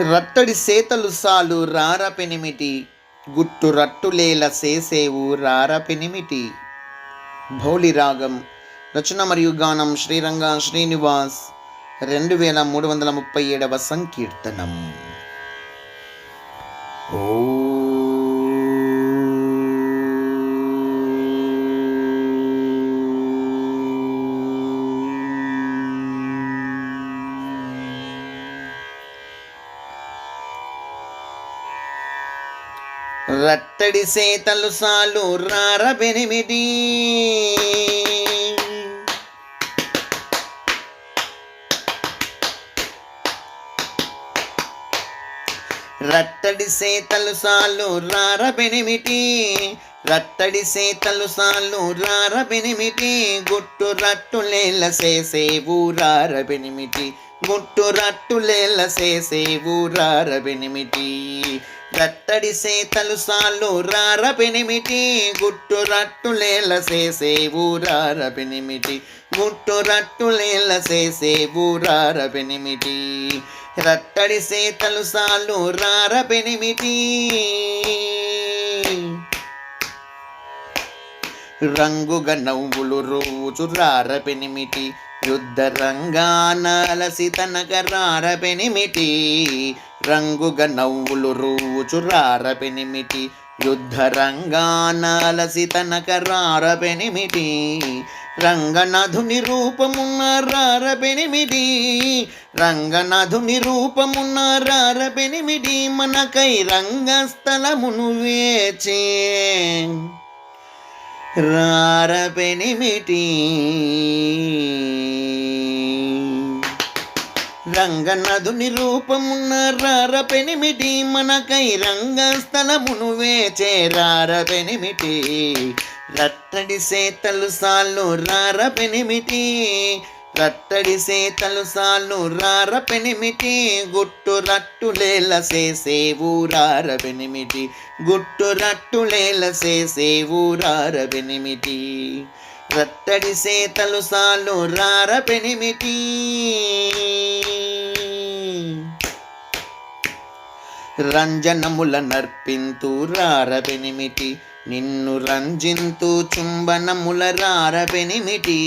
రట్టడి సేతలు సాలు పెనిమిటి గుట్టు రట్టులేల సేసేవు రారపెనిమిటి భౌలి రాగం రచన మరియు గానం శ్రీరంగ శ్రీనివాస్ రెండు వేల మూడు వందల ముప్పై ఏడవ సంకీర్తనం. రట్టడి సేతలు సాలు రారబెనిమిది రట్టడి సేతలు సాలు రారబెనిమిటి రట్టడి సేతలు సాలు రార బెనిమిటి గుట్టు రట్టులేల సేసేవు ఊరారబెనిమిటి బెనిమిటి గుట్టు రట్టులేల సేసేవు రార రట్టడి సేతలు సాలు రారబెనిమిటి గుట్టు రట్టులేల చేసే రార బెనిమిటి గుట్టు రట్టులేల చేసే ఊరారబెనిమిటి రట్టడి సేతలు సాలు రారబెనిమిటి రంగుగా నవ్వులు రోజు రారపెనిమిటి యుద్ధ రంగానలసి తనక రంగుగ నవ్వులు రోజు రార యుద్ధ రంగానలసి తనక రంగనాథుని రూపమున్న రారపెనిమిటి రంగనాథుని రూపమున్న రారపెనిమిటి మనకై రంగస్థలమును వేచే రారపెనిమిటి రంగనదుని రూపమున్న రారపెనిమిటి మనకై రంగస్థలమును వేచే రారపెనిమిటి రట్టడి సేతలు సాళ్ళు రారపెనిమిటి రట్టడి సేతలు సాళ్ళు రారపెనిమిటి గుట్టు రట్టులేల సేసేవు రారపెనిమిటి గుట్టు రట్టులేల సేసేవు రారపెనిమిటి రట్టడి సేతలు సాళ్ళు రారపెనిమిటి రంజనముల నర్పింతు రారపెనిమిటి నిన్ను రంజింతు చుంబనముల రారపెనిమిటి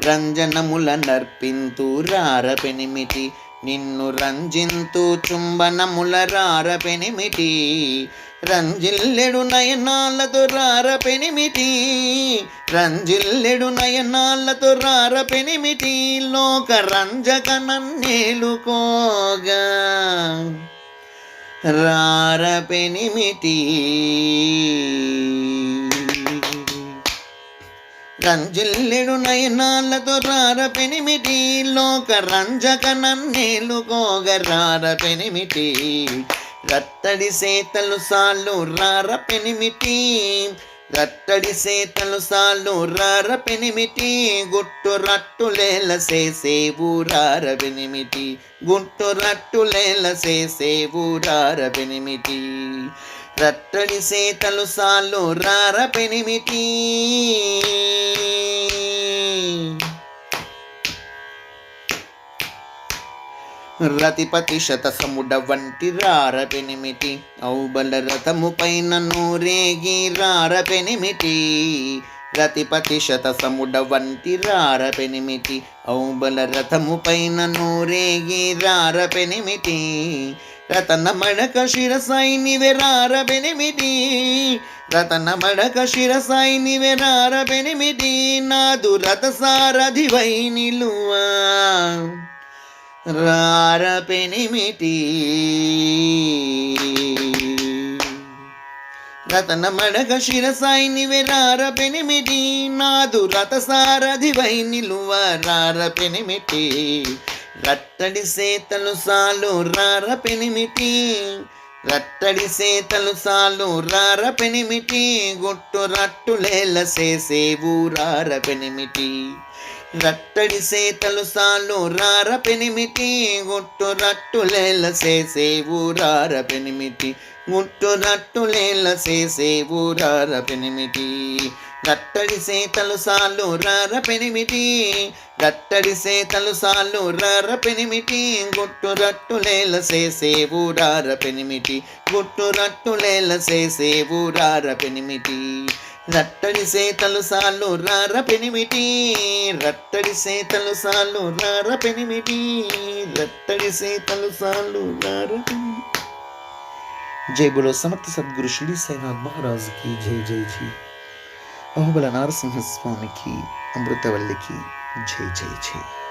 రంజనముల నర్పింతు రారపెనిమిటి నిన్ను రంజింతు చుంబనముల రారపెనిమిటి రంజిల్లెడు నయనాలతో రారపెనిమిటి. రంజిల్లెడు నయనాలతో రారపెనిమిటి. లోక రంజక నన్నేలుకోగా రారపెనిమిటి. కంజిల్లెడు నయనాలతో రారపెనిమిటి లోక రంజక నన్నేలుగోగ రార పెనిమిటి రత్తడి సేతలు సాలు రార పెనిమిటి రట్టడి సేతలు సాలు రార పెనిమిటి గుట్టు రట్టులేల సేసేవు రారపెనిమిటి గుట్టు రట్టులేల సేసేవు రారపెనిమిటి. రట్టడి సేతలు సాళ్ళు రారపెనిమిటి రతిపతి శత సముడ వంటి రారపెనిమిటి ఔబల రథము పైన నూరేగి రారపెనిమిటి రతిపతి శత సముడ వంటి రారపెనిమిటి ఔబల రథము పైన నూరేగి రారపెనిమిటి రతన మణక శిరసాయి నివెరారబెనిమిది రతన మణక శిరసాయి నివెరారబెనిమిది నాదు రథ సారథి వై నిలువా రార రతన మడక శిరసాయి నివెరారపెనిమిటి నాదు రథ సారథి వై నిలువ రార రట్టడి సేతలు సాలు రార పెనిమిటి రట్టడి సేతలు సాలు రార పెనిమిటి గుట్టు రట్టులేల సేసేవు రార పెనిమిటి రట్టడి సేతలు సాలు రార పెనిమిటి గుట్టు రట్టులేల సేసేవు రార పెనిమిటి గుట్టు రట్టులేల సేసేవు రార పెనిమిటి రట్టడి సేతలు సాలు రార పెనిమిటి. రట్టడి సేతలు సాలు రార పెనిమిటి. గుట్టు రట్టులేల సేసేవు రార పెనిమిటి. గుట్టు రట్టులేల సేసేవు రార పెనిమిటి. రట్టడి సేతలు సాలు రార పెనిమిటి. రట్టడి సేతలు సాలు రార పెనిమిటి. రట్టడి సేతలు సాలు రార జై బోలో సమర్థ సద్గురు శ్రీ సైనాథ్ మహారాజుకి జై జై జీ. అహుబల నరసింహస్వామికి అమృతవల్లికి జై జై జై.